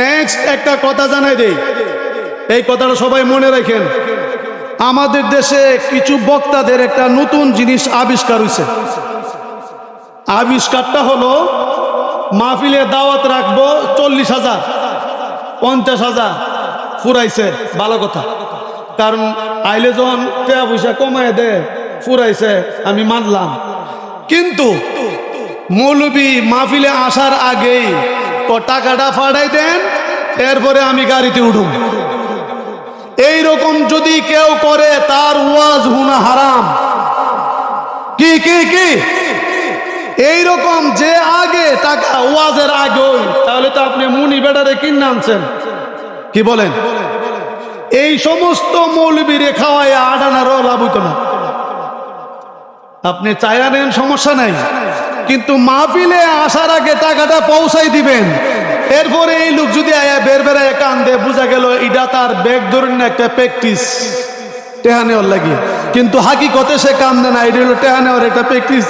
Next একটা কথা জানাই দেই। এই কথাটা সবাই মনে রাখেন। আমাদের দেশে কিছু বক্তাদের একটা নতুন জিনিস আবিষ্কার হয়েছে আবিষ্কারটা হলো, মাহফিলে দাওয়াত রাখব চল্লিশ হাজার, পঞ্চাশ হাজার, ফুরাইছে, ভালো কথা। কারণ আইলে যখন টাকা পয়সা কমায় দে ফুরাইছে, আমি মানলাম। কিন্তু মৌলবী মাহফিলে আসার আগেই ও টাকাটা ফাড়াই দেন, এরপরে আমি গাড়িতে উঠুম। এই রকম যদি কেউ করে, তার ওয়াজ হুনা হারাম। কি কি কি? এই রকম যে আগে টাকা, ওয়াজের আগে তাহলে তো আপনি মুনি বেটারে কিনে আনছেন। কি বলেন? এই সমস্ত মৌলবীরে খাওয়ায় আডানারও লাভ হইতো না। আপনি চায়া নেন, সমস্যা নাই। কিন্তু মাহফিলে আসার আগে টাকাটা পৌঁছাই দিবেন। এরপরে এই লোক যদি আয়া বের বেড়ায় কান্দে, বোঝা গেল এটা তার ব্যাগ ধরুন একটা প্র্যাকটিস টেহা নেওয়ার লাগে। কিন্তু হাকিকতে সে কান্দে না, এটা হলো টেহা নেওয়ার একটা প্র্যাকটিস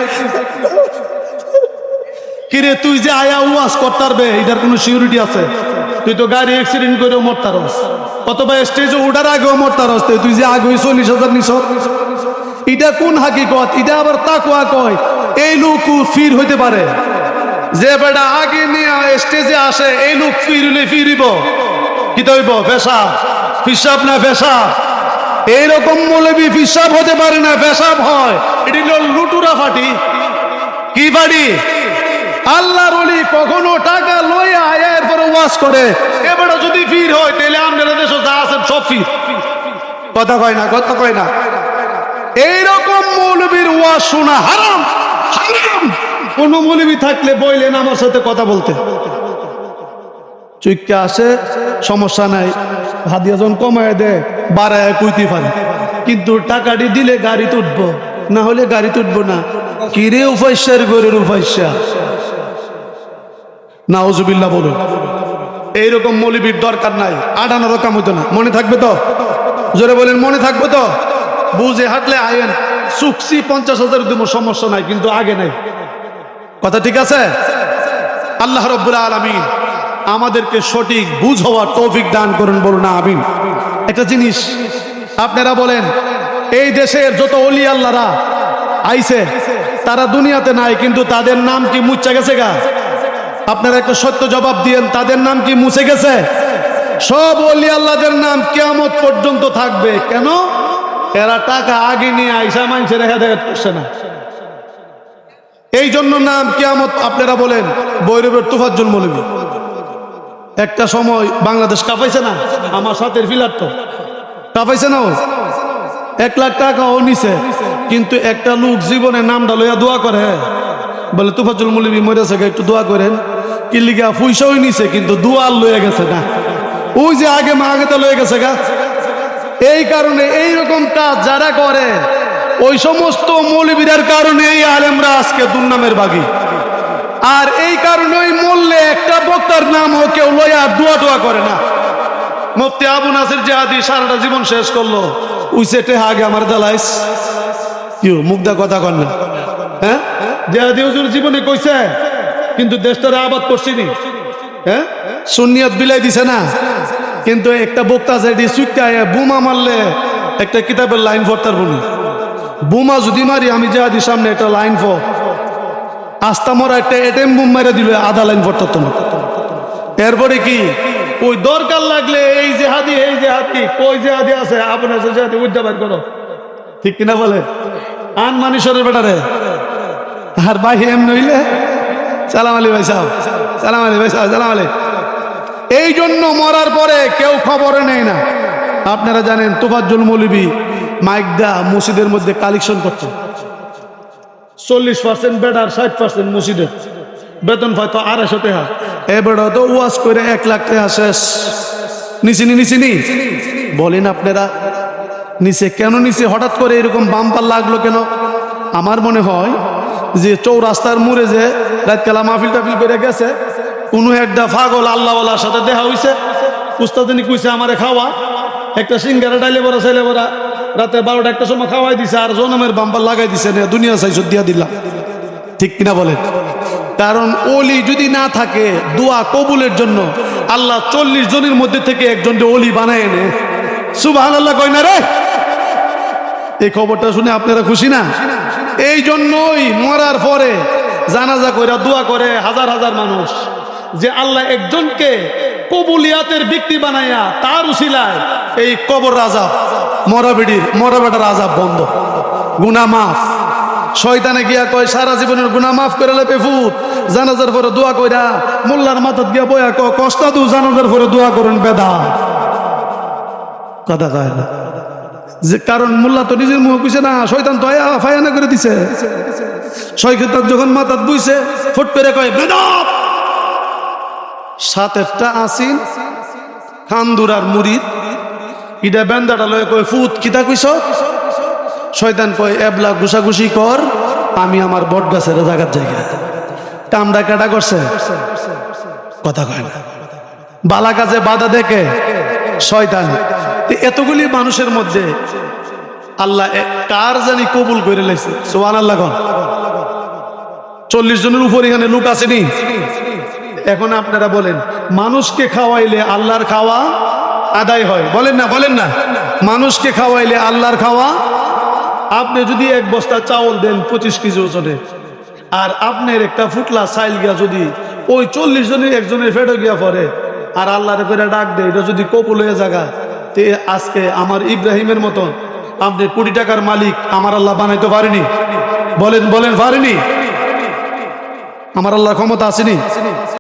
কিরে, তুই যে আয়া ওয়াজ করতারবে, এটার কোনো সিউরিটি আছে? তুই তো গাড়ি অ্যাক্সিডেন্ট করেও মরতারস। অথবা স্টেজে উঠার আগেও মরতারস। তুই যে আগে চল্লিশ হাজার নিছ এটা কোন হাকিকত? এটা আবার তাকুয়া কয়? এই লোক ফির হইতে পারে। যে বেটা আগে নিয়ে স্টেজে আসে, এই লোক ফিরলে ফিরিব কি তৈব পেশা ফিসাব না পেশা এইরকম মৌলবী ফিসাব হতে পারে না, পেশাব হয়। এটি লুটুরা ফাটি। কি বাড়ি আল্লাহর অলি কখনো টাকা লইয়া আয়া এরপরে ওয়াজ করে। এবারে যদি ফির হয়, তাহলে আপনারা দেশে যা আছেন সব ফির। কথা কয় না, কথা কয় না। এইরকম মৌলবীর ওয়াজ শোনা হারাম হারাম। কোন মৌলবী থাকলে বইলেন আমার সাথে কথা বলতে। চুইকা আসে, সমস্যা নাই। হাদিয়া যখন কমায় দেয়, বাড়ায় কুইতে পারে কিন্তু টাকাটি দিলে গাড়ি তুটবো না হলে গাড়ি তুটবো না। কিরে উপাস্যার গরের উপাস্যা? নাউজুবিল্লাহ বলুন। এইরকম মৌলবীর দরকার নাই আটানো রকম হইতো না। মনে থাকবে তো? জোরে বলেন, মনে থাকবে তো? বুঝে হাঁটলে আয়েন সুকসি পঞ্চাশ হাজার দিব, সমস্যা নাই, কিন্তু আগে নাই। কথা ঠিক আছে? আল্লাহ রব্বুল আলমিন আমাদেরকে সঠিক বুঝ হওয়ার তৌফিক দান করুন, বলুন, আমিন। একটা জিনিস আপনারা বলেন, এই দেশের যত অলি আল্লাহরা আইছে, তারা দুনিয়াতে নাই, কিন্তু তাদের নাম কি মুচ্চা গেছে গা? আপনারা একটা সত্য জবাব দিয়েন, তাদের নাম কি মুছে গেছে? সব অলি আল্লাহদের নাম কেয়ামত পর্যন্ত থাকবে। কেন? এরা টাকা আগে নিয়ে আইসা মানছে রেখা দেখা করছে না। এই জন্য নাম কেয়ামত আপনারা বলেন বৈরবের তুফাজ্জুল মৌলবী। একটা সময় বাংলাদেশ কাঁপাইছে না আমার সাথে ফিলার তো। কাঁপাইছে না ও? এক লাখ টাকা ও নিছে কিন্তু একটা লোক জীবনে নামটা লইয়া দোয়া করে বলে তুফাজুল মৌলবী মরেছে গা, একটু দোয়া করেন। কিল্লিগা পয়সাও নিছে কিন্তু দোয়া লইয়া গেছে না ওই যে আগে মা আগে তো লয়ে গেছে গা এই কারণে, এই রকম কাজ যারা করে, ওই সমস্ত মৌলবীদের কারণে এই আলেমরা আজকে দুর্নামের বাগি। আর এই কারণে ওই মূল্যে একটা বক্তার নাম ও কেউ লইয়া দোয়া দোয়া করে না। মুফতি আবু নাসির জাহাদি সারাটা জীবন শেষ করল। উই সেটে আগে আমার দালাইস। ইউ মুগ্ধা কথা কর না। হ্যাঁ? জাহাদি হুজুর জীবনে কইছে, কিন্তু দেশটারে আবাদ করছিনি। হ্যাঁ? সুন্নিয়ত বিলাই দিছে না। কিন্তু একটা বক্তা যেটি চুক্কায় বুমা মারলে একটা কিতাবের লাইন পড়তার বলি। বুমা যদি মারি, আমি জাহাদি সামনে একটা লাইন ফ আস্তা মরা একটা এটেম বুম মেরে দিল আধা লাইন পড়তো না এরপরে কি? ওই দরকার লাগলে এই যে হাদি এই যে হাতি কই যে হাদি আছে? আপনার যে হাতি উদ্যাপান করো। ঠিক কিনা বলে? আন মানুষের বেটারে আর ভাই এম নইলে সালাম আলী ভাই সাহেব। সালাম আলী ভাই সাহেব, সালাম আলী এই জন্য মরার পরে কেউ খবরে নেই না। আপনারা জানেন তোফাজ্জুল মৌলবী মাইকদা মসজিদের মধ্যে কালেকশন করছে চল্লিশ পার্সেন্ট বেটার ষাট পার্সেন্ট মসজিদের। বেতন হয়তো আড়াইশো টাকা। এ বেড়া তো ওয়াশ করে এক লাখ টাকা শেষ। নিচিনি নিচিনি বলেন আপনারা, নিচে কেন নিচে? হঠাৎ করে এরকম বাম্পার লাগল কেন? আমার মনে হয় যে চৌরাস্তার মোড়ে যে রাতকালা মাহফিল টাফিল করে গেছে কোনো একটা ফাগল আল্লাহওয়ালার সাথে দেখা হইছে। উস্তাদিনী কইছে, আমারে খাওয়া। একটা সিঙ্গারা ডাইলে বড়া ছেলে বড়া রাতে বারোটা একটা সময় খাওয়াই দিছে আর জনমের বাম্পার লাগাই দিছে না দুনিয়া চাইছ দিয়া দিলাম ঠিক কিনা বলেন? কারণ ওলি যদি না থাকে, দোয়া কবুলের জন্য আল্লাহ চল্লিশ জনের মধ্যে থেকে একজনকে অলি বানায় এনে। সুবাহ আল্লাহ কয় না রে? এই খবরটা শুনে আপনারা খুশি না? এই জন্যই মরার পরে জানাজা করে দোয়া করে হাজার হাজার মানুষ। যে আল্লাহ একজনকে কবুলিয়াতের ব্যক্তি বানাইয়া তার উসিলায় এই কবর রাজা মরা বেডির মরা বেটার আজাব বন্ধ। গুনা মাফ। শয়তানে গিয়া কয়, সারা জীবনের গুনা মাফ করে লেপে ফুট জানাজার পরে দোয়া কইরা মোল্লার মাথাত গিয়া বয়া ক, কষ্ট দু, জানাজার পরে দোয়া করুন বেদা। কথা কয় না। যে কারণ মোল্লা তো নিজের মুখ বুঝে না, শয়তান তো ফায়ানা করে দিছে। শয়তান যখন মাথাত বুঝছে ফুট করে কয় বেদব সাতেরটা আসিন খান্দুরার মুরিদ ইডা বেন্দাটা লয়ে কয়, ফুত, কিতা কইছ? শয়তান কয়, এবলা ঘুষাঘুষি কর, আমি আমার বট গাছের জায়গার জায়গা। কামটা কেটা করছে? কথা কয় না। বালা কাজে বাধা দেখে শয়তান। এতগুলি মানুষের মধ্যে আল্লাহ কার জানি কবুল করে লাইছে? সোহান আল্লাহ চল্লিশ জনের উপর এখানে লোক আসেনি এখন আপনারা বলেন, মানুষকে খাওয়াইলে আল্লাহর খাওয়া আদায় হয়। বলেন না বলেন না। মানুষকে খাওয়াইলে আল্লাহর খাওয়া, আপনি যদি এক বস্তা চাউল দেন পঁচিশ কেজি ওজনে, আর আপনার একটা ফুটলা চাইল গিয়া যদি ওই চল্লিশ জনের একজনের ফেটে গিয়া পরে আর আল্লাহর করে ডাক দেয়, এটা যদি কপুল হয়ে জায়গা তে আজকে আমার ইব্রাহিমের মতন আপনি কোটি টাকার মালিক, আমার আল্লাহ বানাইতে পারেনি। বলেন বলেন, পারেনি? আমার আল্লাহর ক্ষমতা আসেনি